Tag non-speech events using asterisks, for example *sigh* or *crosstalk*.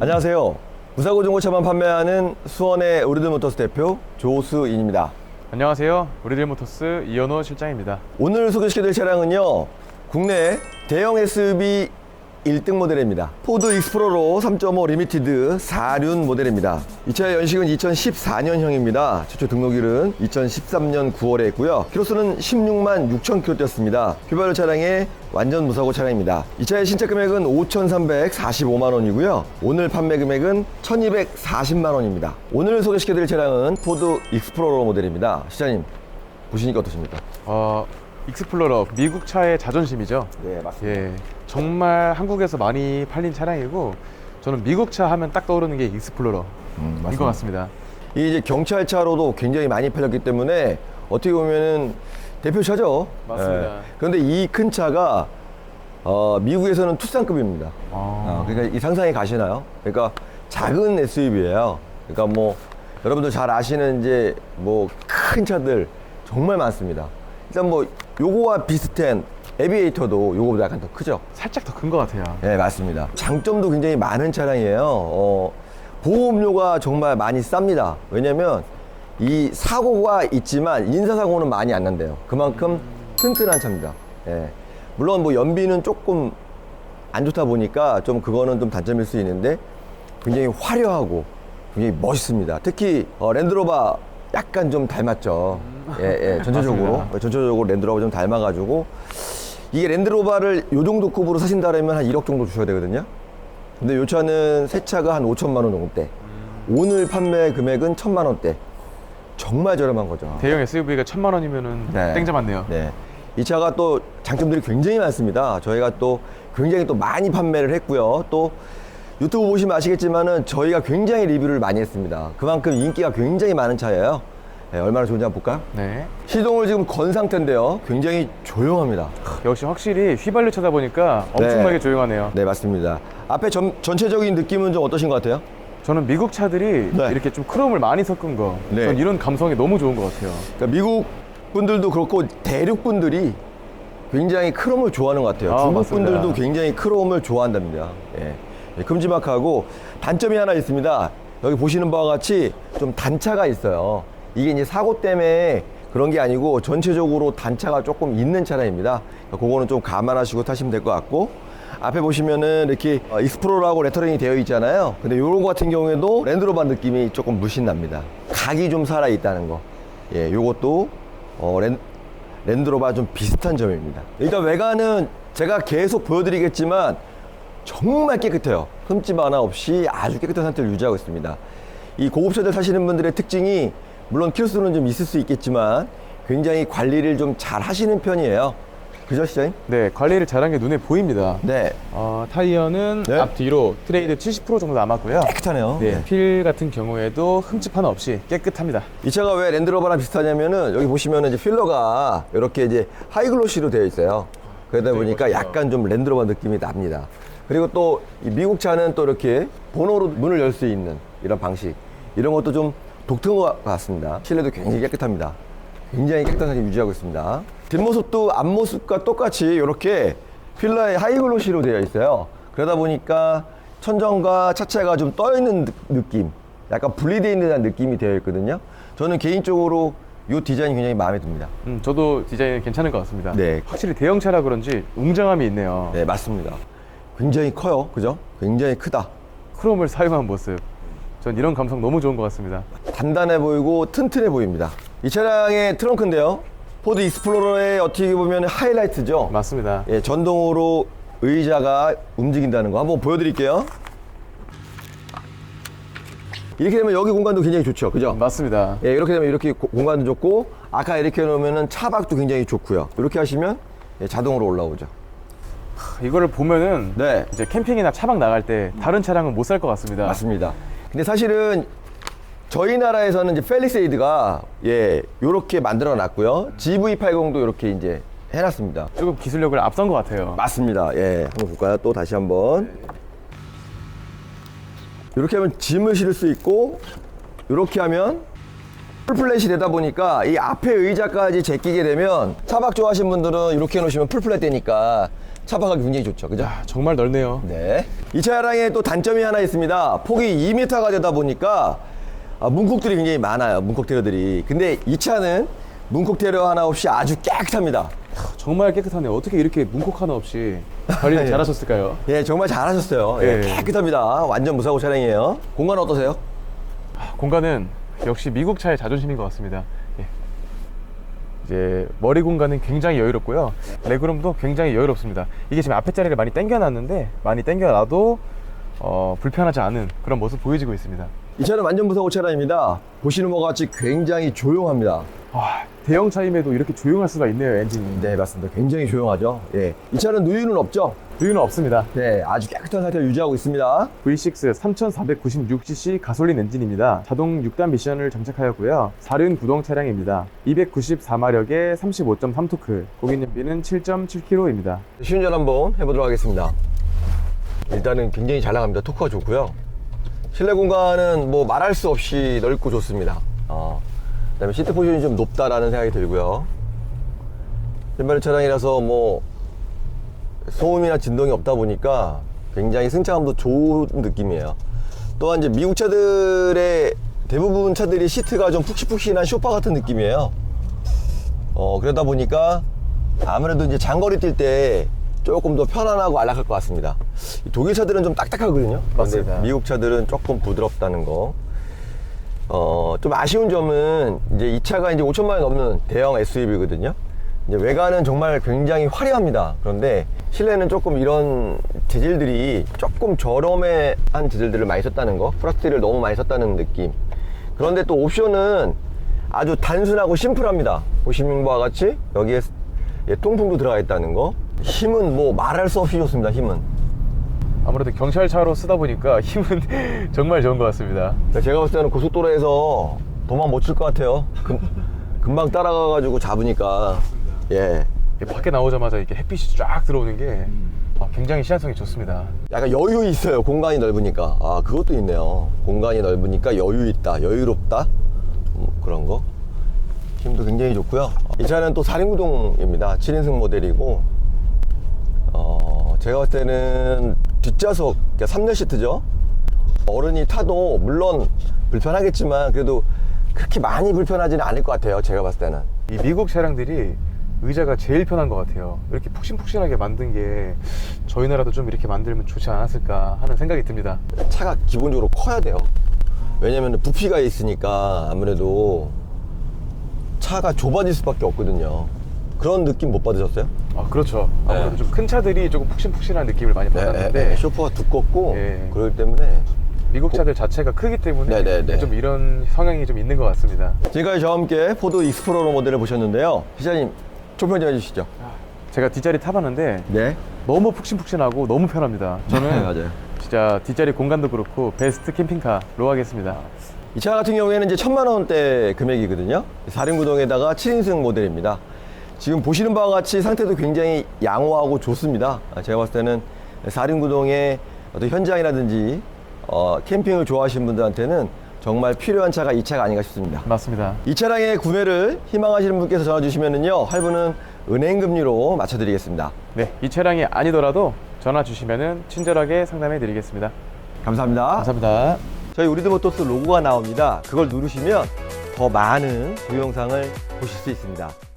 안녕하세요. 무사고 중고차만 판매하는 수원의 우리들 모터스 대표 조수인입니다. 안녕하세요. 우리들 모터스 이현호 실장입니다. 오늘 소개시켜드릴 차량은요, 국내 대형 SUV 1등 모델입니다. 포드 익스플로러 3.5 리미티드 4륜 모델입니다. 이 차의 연식은 2014년형입니다. 최초 등록일은 2013년 9월에 했고요. 키로수는 16만 6천 킬로 뛰었습니다. 휘발유 차량의 완전 무사고 차량입니다. 이 차의 신차 금액은 5,345만 원이고요. 오늘 판매 금액은 1,240만 원입니다. 오늘 소개시켜드릴 차량은 포드 익스플로러 모델입니다. 시장님 보시니까 어떠십니까? 어, 익스플로러 미국 차의 자존심이죠. 네, 맞습니다. 예, 정말 한국에서 많이 팔린 차량이고 저는 미국 차 하면 딱 떠오르는 게 익스플로러인 음, 것 같습니다. 이 이제 경찰차로도 굉장히 많이 팔렸기 때문에 어떻게 보면은 대표차죠. 맞습니다. 예. 그런데 이 큰 차가 어, 미국에서는 투싼급입니다. 아, 어, 그러니까 이 상상이 가시나요? 그러니까 작은 SUV예요. 그러니까 뭐 여러분들 잘 아시는 이제 뭐 큰 차들 정말 많습니다. 일단 뭐 요거와 비슷한 에비에이터도 요거보다 약간 더 크죠. 살짝 더 큰 것 같아요. 네, 맞습니다. 장점도 굉장히 많은 차량이에요. 어, 보험료가 정말 많이 쌉니다. 왜냐면 이 사고가 있지만 인사사고는 많이 안 난대요. 그만큼 튼튼한 차입니다. 예. 물론 뭐 연비는 조금 안 좋다 보니까 좀 그거는 좀 단점일 수 있는데 굉장히 화려하고 굉장히 멋있습니다. 특히 어, 랜드로버 약간 좀 닮았죠. 예, 예. 전체적으로 맞습니다. 전체적으로 랜드로버 좀 닮아가지고 이게 랜드로버를 요 정도 급으로 사신다면 한 1억 정도 주셔야 되거든요. 근데 요 차는 새 차가 한 5천만 원 정도대. 오늘 판매 금액은 천만 원대. 정말 저렴한 거죠. 대형 SUV가 천만 원이면은 네. 땡 잡았네요. 네. 이 차가 또 장점들이 굉장히 많습니다. 저희가 또 굉장히 또 많이 판매를 했고요. 또 유튜브 보시면 아시겠지만은 저희가 굉장히 리뷰를 많이 했습니다. 그만큼 인기가 굉장히 많은 차예요. 네, 얼마나 좋은지 한번 볼까요? 네. 시동을 지금 건 상태인데요. 굉장히 조용합니다. 역시 확실히 휘발유 차다 보니까 엄청나게 네. 조용하네요. 네, 맞습니다. 앞에 전, 전체적인 느낌은 좀 어떠신 것 같아요? 저는 미국 차들이 네. 이렇게 좀 크롬을 많이 섞은 거, 네. 전 이런 감성이 너무 좋은 것 같아요. 그러니까 미국 분들도 그렇고 대륙 분들이 굉장히 크롬을 좋아하는 것 같아요. 아, 중국 맞습니다. 분들도 굉장히 크롬을 좋아한답니다. 예. 예, 큼지막하고 단점이 하나 있습니다. 여기 보시는 바와 같이 좀 단차가 있어요. 이게 이제 사고 때문에 그런 게 아니고 전체적으로 단차가 조금 있는 차량입니다. 그러니까 그거는 좀 감안하시고 타시면 될 것 같고 앞에 보시면은 이렇게 어, 익스플로러하고 레터링이 되어 있잖아요. 근데 요런 거 같은 경우에도 랜드로버 느낌이 조금 물씬 납니다. 각이 좀 살아 있다는 거. 예, 요것도 어, 랜, 랜드로버 좀 비슷한 점입니다. 일단 외관은 제가 계속 보여드리겠지만 정말 깨끗해요. 흠집 하나 없이 아주 깨끗한 상태를 유지하고 있습니다. 이 고급차들 사시는 분들의 특징이 물론 키로수는 좀 있을 수 있겠지만 굉장히 관리를 좀 잘 하시는 편이에요. 그죠, 시장님? 네, 관리를 잘한 게 눈에 보입니다. 네. 어, 타이어는 네. 앞뒤로 트레이드 70% 정도 남았고요. 깨끗하네요. 네, 네. 필 같은 경우에도 흠집 하나 없이 깨끗합니다. 이 차가 왜 랜드로버랑 비슷하냐면은 여기 보시면은 이제 필러가 이렇게 이제 하이글로시로 되어 있어요. 그러다 보니까 멋있어요. 약간 좀 랜드로버 느낌이 납니다. 그리고 또이 미국 차는 또 이렇게 번호로 문을 열 수 있는 이런 방식 이런 것도 좀 독특한 것 같습니다. 실내도 굉장히 깨끗합니다. 굉장히 깨끗한 상태 유지하고 있습니다. 뒷모습도 앞모습과 똑같이 이렇게 필러에 하이글로시로 되어 있어요. 그러다 보니까 천정과 차체가 좀 떠 있는 느- 느낌, 약간 분리되어 있는 듯한 느낌이 되어 있거든요. 저는 개인적으로 이 디자인이 굉장히 마음에 듭니다. 음, 저도 디자인 괜찮은 것 같습니다. 네. 확실히 대형차라 그런지 웅장함이 있네요. 네, 맞습니다. 굉장히 커요. 그죠? 굉장히 크다. 크롬을 사용한 모습. 전 이런 감성 너무 좋은 것 같습니다. 단단해 보이고 튼튼해 보입니다. 이 차량의 트렁크인데요. 포드 익스플로러의 어떻게 보면 하이라이트죠. 맞습니다. 예, 전동으로 의자가 움직인다는 거 한번 보여드릴게요. 이렇게 되면 여기 공간도 굉장히 좋죠. 그죠? 맞습니다. 예, 이렇게 되면 이렇게 고- 공간도 좋고 아까 이렇게 해놓으면 차박도 굉장히 좋고요. 이렇게 하시면 예, 자동으로 올라오죠. 이거를 보면은 네. 이제 캠핑이나 차박 나갈 때 다른 차량은 못 살 것 같습니다. 맞습니다. 근데 사실은 저희 나라에서는 이제 펠리세이드가 예, 요렇게 만들어 놨고요. GV80도 이렇게 이제 해놨습니다. 조금 기술력을 앞선 것 같아요. 맞습니다. 예, 한번 볼까요? 또 다시 한번. 이렇게 하면 짐을 실을 수 있고, 이렇게 하면 풀플랫이 되다 보니까 이 앞에 의자까지 제끼게 되면 차박 좋아하시는 분들은 이렇게 해놓으시면 풀플랫 되니까 차박하기 굉장히 좋죠. 그죠? 아, 정말 넓네요. 네. 이 차량에 또 단점이 하나 있습니다. 폭이 2m가 되다 보니까 아, 문콕들이 굉장히 많아요. 문콕 테러들이. 근데 이 차는 문콕 테러 하나 없이 아주 깨끗합니다. 정말 깨끗하네요. 어떻게 이렇게 문콕 하나 없이 관리를 *laughs* 예. 잘하셨을까요? 예, 정말 잘하셨어요. 예, 예. 깨끗합니다. 완전 무사고 차량이에요. 공간 어떠세요? 공간은 역시 미국 차의 자존심인 것 같습니다. 예. 이제 머리 공간은 굉장히 여유롭고요. 레그룸도 굉장히 여유롭습니다. 이게 지금 앞에 자리를 많이 당겨놨는데 많이 당겨놔도 어, 불편하지 않은 그런 모습 보여지고 있습니다. 이 차는 완전 무사고 차량입니다. 보시는 것 같이 굉장히 조용합니다. 아, 대형 차임에도 이렇게 조용할 수가 있네요 엔진이. 네, 맞습니다. 굉장히 조용하죠. 예. 이 차는 누유는 없죠? 이유는 없습니다. 네, 아주 깨끗한 상태를 유지하고 있습니다. V6 3496cc 가솔린 엔진입니다. 자동 6단 미션을 장착하였고요. 4륜 구동 차량입니다. 294마력에 35.3토크, 공인연비는 7.7km입니다. 시운전 한번 해보도록 하겠습니다. 일단은 굉장히 잘 나갑니다. 토크가 좋고요. 실내 공간은 뭐 말할 수 없이 넓고 좋습니다. 어, 그다음에 시트 포지션이 좀 높다라는 생각이 들고요. 신발 차량이라서 뭐 소음이나 진동이 없다 보니까 굉장히 승차감도 좋은 느낌이에요. 또한 이제 미국 차들의 대부분 차들이 시트가 좀 푹신푹신한 쇼파 같은 느낌이에요. 어, 그러다 보니까 아무래도 이제 장거리 뛸 때 조금 더 편안하고 안락할 것 같습니다. 이 독일 차들은 좀 딱딱하거든요. 맞습니다. 미국 차들은 조금 부드럽다는 거. 어, 좀 아쉬운 점은 이제 이 차가 이제 5천만 원 넘는 대형 SUV거든요. 이제 외관은 정말 굉장히 화려합니다. 그런데 실내는 조금 이런 재질들이 조금 저렴한 재질들을 많이 썼다는 거. 프라스티를 너무 많이 썼다는 느낌. 그런데 또 옵션은 아주 단순하고 심플합니다. 보시는 바와 같이 여기에 예, 통풍도 들어가 있다는 거. 힘은 뭐 말할 수 없이 좋습니다. 힘은. 아무래도 경찰차로 쓰다 보니까 *laughs* 힘은 정말 좋은 것 같습니다. 제가 봤을 때는 고속도로에서 도망 못 칠 것 같아요. 금, 금방 따라가가지고 잡으니까. 예. 밖에 나오자마자 이렇게 햇빛이 쫙 들어오는 게 아, 굉장히 시야성이 좋습니다. 약간 여유 있어요. 공간이 넓으니까. 아, 그것도 있네요. 공간이 넓으니까 여유 있다. 여유롭다. 음, 그런 거. 힘도 굉장히 좋고요. 이 차는 또 4륜구동입니다. 7인승 모델이고, 어, 제가 봤을 때는 뒷좌석, 3열 시트죠. 어른이 타도 물론 불편하겠지만 그래도 그렇게 많이 불편하지는 않을 것 같아요. 제가 봤을 때는. 이 미국 차량들이 의자가 제일 편한 것 같아요. 이렇게 푹신푹신하게 만든 게 저희 나라도 좀 이렇게 만들면 좋지 않았을까 하는 생각이 듭니다. 차가 기본적으로 커야 돼요. 왜냐면 부피가 있으니까 아무래도 차가 좁아질 수밖에 없거든요. 그런 느낌 못 받으셨어요? 아 그렇죠. 아무래도 네. 좀 큰 차들이 조금 푹신푹신한 느낌을 많이 받았는데 네, 쇼퍼가 두껍고 예. 그렇기 때문에 미국 차들 자체가 크기 때문에 네, 네, 네. 좀 이런 성향이 좀 있는 것 같습니다. 지금까지 저와 함께 포드 익스플로러 모델을 보셨는데요. 기자님 총평 좀 해주시죠. 제가 뒷자리 타봤는데 네. 너무 푹신푹신하고 너무 편합니다. 저는 맞아요. 진짜 뒷자리 공간도 그렇고 베스트 캠핑카로 하겠습니다. 이 차 같은 경우에는 이제 천만 원대 금액이거든요. 4륜 구동에다가 7인승 모델입니다. 지금 보시는 바와 같이 상태도 굉장히 양호하고 좋습니다. 아, 제가 봤을 때는 4륜 구동의 어떤 현장이라든지 어, 캠핑을 좋아하시는 분들한테는 정말 필요한 차가 이 차가 아닌가 싶습니다. 맞습니다. 이 차량의 구매를 희망하시는 분께서 전화 주시면은요 할부는 은행 금리로 맞춰드리겠습니다. 네, 이 차량이 아니더라도 전화 주시면은 친절하게 상담해 드리겠습니다. 감사합니다. 감사합니다. 저희 우리드모토스 로고가 나옵니다. 그걸 누르시면 더 많은 동영상을 보실 수 있습니다.